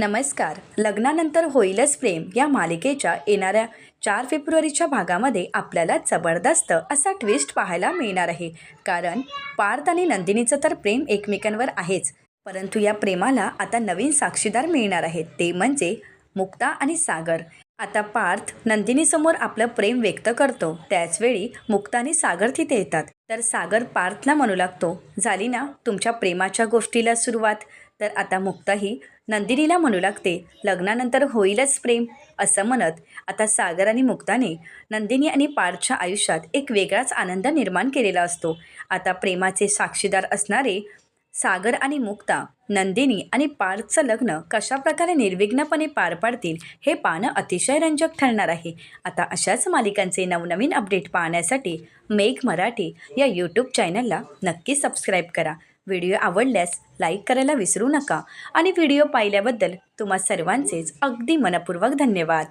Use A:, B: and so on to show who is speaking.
A: नमस्कार. लग्नानंतर होईलच प्रेम या मालिकेच्या येणाऱ्या चार फेब्रुवारीच्या भागामध्ये आपल्याला जबरदस्त असा ट्विस्ट पाहायला मिळणार आहे. कारण पार्थ आणि नंदिनीचं तर प्रेम एकमेकांवर आहेच. परंतु या प्रेमाला आता नवीन साक्षीदार मिळणार आहेत. ते म्हणजे मुक्ता आणि सागर. आता पार्थ नंदिनीसमोर आपलं प्रेम व्यक्त करतो. त्याचवेळी मुक्ता आणि सागर तिथे येतात. तर सागर पार्थला म्हणू लागतो झाली ना तुमच्या प्रेमाच्या गोष्टीला सुरुवात? तर आता मुक्ताही नंदिनीला म्हणू लागते लग्नानंतर होईलच प्रेम असं म्हणत आता सागर आणि मुक्ताने नंदिनी आणि पारच्या आयुष्यात एक वेगळाच आनंद निर्माण केलेला असतो. आता प्रेमाचे साक्षीदार असणारे सागर आणि मुक्ता नंदिनी आणि पार्थचं लग्न कशाप्रकारे निर्विघ्नपणे पार पाडतील हे पाहणं अतिशय रंजक ठरणार आहे. आता अशाच मालिकांचे नवनवीन अपडेट पाहण्यासाठी मेघ मराठी या यूट्यूब चॅनलला नक्की सबस्क्राईब करा. व्हिडिओ आवडल्यास लाईक करायला विसरू नका. आणि व्हिडिओ पाहिल्याबद्दल तुम्हा सर्वांचेच अगदी मनपूर्वक धन्यवाद.